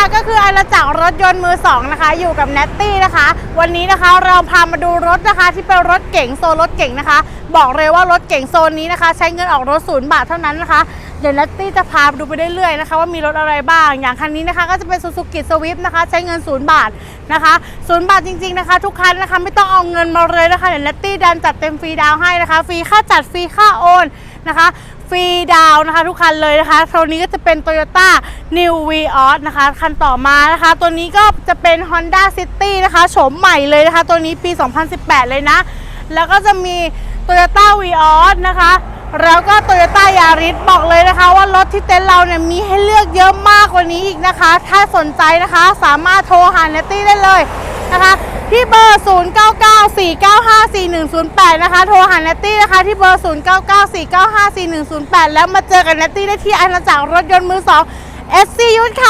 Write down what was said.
ค่ะก็คืออาณาจักรรถยนต์มือสองนะคะ อยู่กับเนตตี้นะคะ วันนี้นะคะเราพามาดูรถนะคะ ที่เป็นรถเก๋งโซนรถเก๋งนะคะ บอกเลยว่ารถเก๋งโซนนี้นะคะ ใช้เงินออกรถศูนย์บาทเท่านั้นนะคะ เดี๋ยวแนตตี้จะพาดูไปเรื่อยๆนะคะ ว่ามีรถอะไรบ้าง อย่างคันนี้นะคะก็จะเป็นซูซูกิสวิฟนะคะ ใช้เงินศูนย์บาทนะคะศูนย์บาทจริงๆนะคะ ทุกคันนะคะไม่ต้องเอาเงินมาเลยนะคะเดี๋ยวแนตตี้ดันจัดเต็มฟรีดาวให้นะคะ ฟรีค่าจัดฟรีค่าโอนนะคะฟรีดาวน์นะคะ ทุกคันเลยนะคะตัวนี้ก็จะเป็น Toyota New Vios นะคะ คันต่อมานะคะ ตัวนี้ก็จะเป็น Honda City นะคะโฉมใหม่เลยนะคะ ตัวนี้ปี 2018 เลยนะ แล้วก็จะมี Toyota Vios นะคะ แล้วก็ Toyota Yaris บอกเลยนะคะ ว่ารถที่เต็นท์เราเนี่ยมีให้เลือกเยอะมากกว่านี้อีกนะคะ ถ้าสนใจนะคะสามารถโทรหาเนตตี้ได้เลยนะคะที่เบอร์ 0994954108 นะคะ โทรหาเนตตี้นะคะ ที่เบอร์ 0994954108 แล้วมาเจอกับเนตตี้ได้ที่อาณาจักรรถยนต์มือสอง SC ยุทธคา